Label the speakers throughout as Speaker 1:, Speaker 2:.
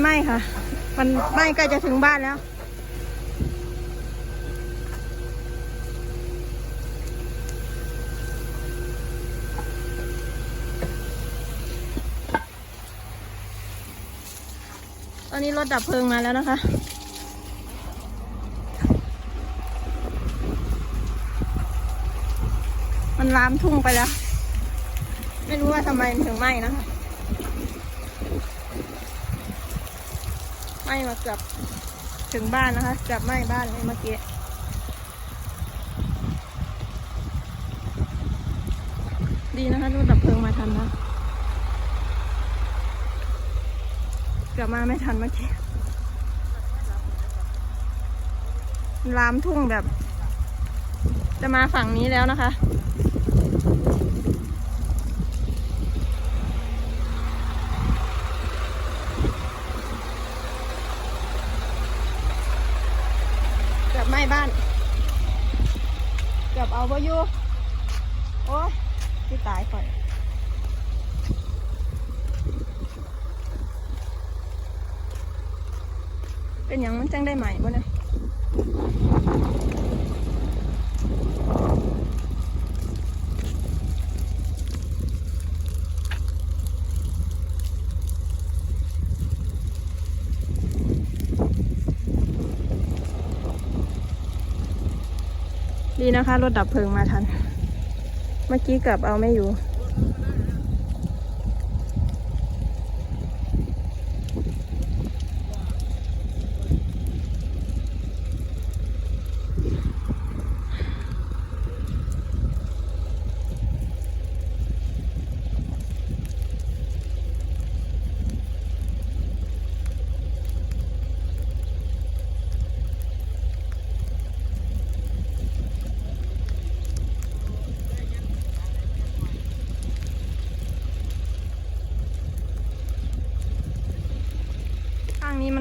Speaker 1: ไหม้ค่ะ มันไหม้ใกล้จะถึงบ้านแล้ว ตอนนี้รถดับเพลิงมาแล้วนะคะมันลามทุ่งไปแล้ว ไม่รู้ว่าทำไมมันถึงไหม้นะคะ ไหม้มาเกือบถึงบ้านนะคะเกือบไหม้บ้านเลยเมื่อกี้ดีนะคะรถดับเพลิงมาทันนะเกือบมาไม่ทันเมื่อกี้ลามทุ่งแบบ จะมาฝั่งนี้แล้วนะคะ เกือบ ไหม้บ้าน เกือบเอาไปอยู่โอ้ยที่ตายก่อนเป็นอย่างมันจังได้ใหม่บ่เนี่ย ดีนะคะ รถดับเพลิงมาทัน เมื่อกี้กลับเอาไม่อยู่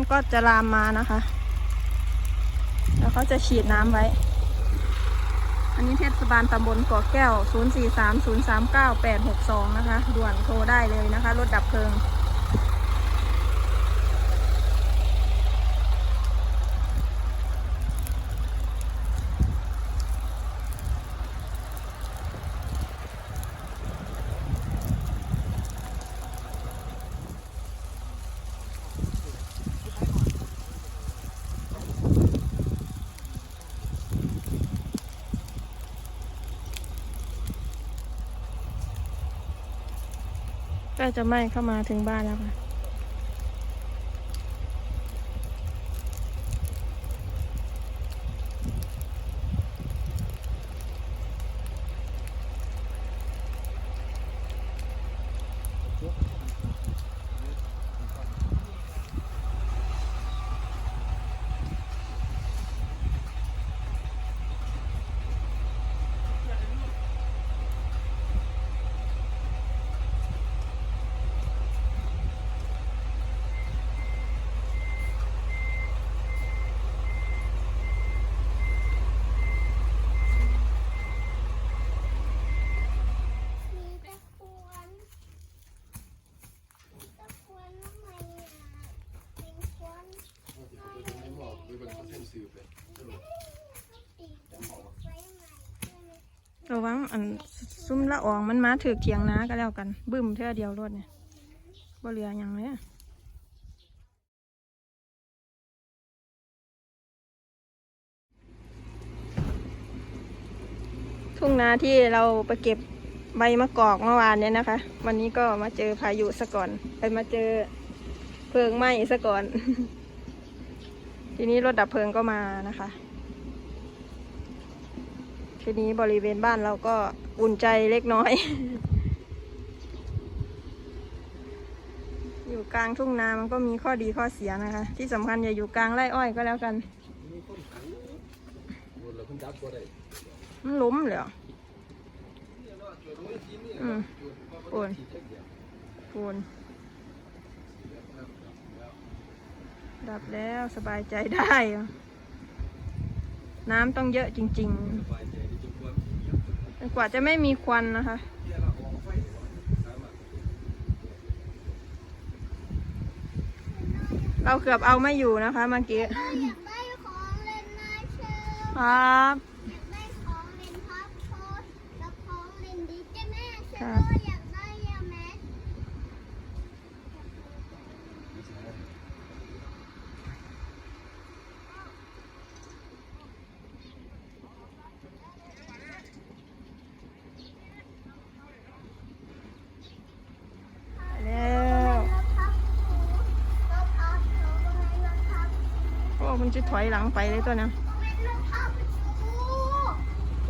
Speaker 1: ก็จะลามมานะคะ แล้วเขาจะฉีดน้ำไว้ อันนี้เทศบาลตำบลเกาะแก้ว 043-039-862 นะคะ ด่วนโทรได้เลยนะคะ รถดับเพลิง ก็จะไหม้เข้ามาถึงบ้านแล้วค่ะ
Speaker 2: มีตะกวนตะกวนทำไมอะเป็นกวนน้อยเลยแม่ตีตรงไฟใหม่ด้วย
Speaker 1: ระวังอันซุ่มละอองมันมาถือเถียงนาก็แล้วกัน บึ้มเท่าเดียวรถเนี่ยบ่เหลืออย่างเลยอะทุ่งนาที่เราไปเก็บใบมะกอกเมื่อวานเนี่ยนะคะ วันนี้ก็มาเจอพายุซะก่อนไปมาเจอเพลิงไหม้ซะก่อน ทีนี้รถดับเพลิงก็มานะคะ ทีนี้บริเวณบ้านเราก็อุ่นใจเล็กน้อย อยู่กลางทุ่งนามันก็มีข้อดีข้อเสียนะคะ ที่สำคัญอย่าอยู่กลางไร่อ้อยก็แล้วกัน มันล้มเลยเหรออืมโอนโอนดับแล้วสบายใจได้ น้ำต้องเยอะจริง ๆ กว่าจะไม่มีควันนะคะ
Speaker 2: น
Speaker 1: เราเกือบเอาไม่อยู่นะคะเมื่อกี้
Speaker 2: เราอยากได้ของเล่นนะเชอ
Speaker 1: ครับ
Speaker 2: อยากได้ของเล่นพับโพสแล้วของเล่นดิจิแม่เช
Speaker 1: ครั
Speaker 2: อบ อยากได้ยาแมส
Speaker 1: แล้ว
Speaker 2: รถพับถูรถพับถูรถพับ
Speaker 1: โอ้ มันจะถอยหลังไปเลยตัวนี้
Speaker 2: ครถพับ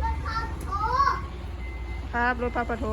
Speaker 2: รถพับถู
Speaker 1: ครับรถพาปะโถ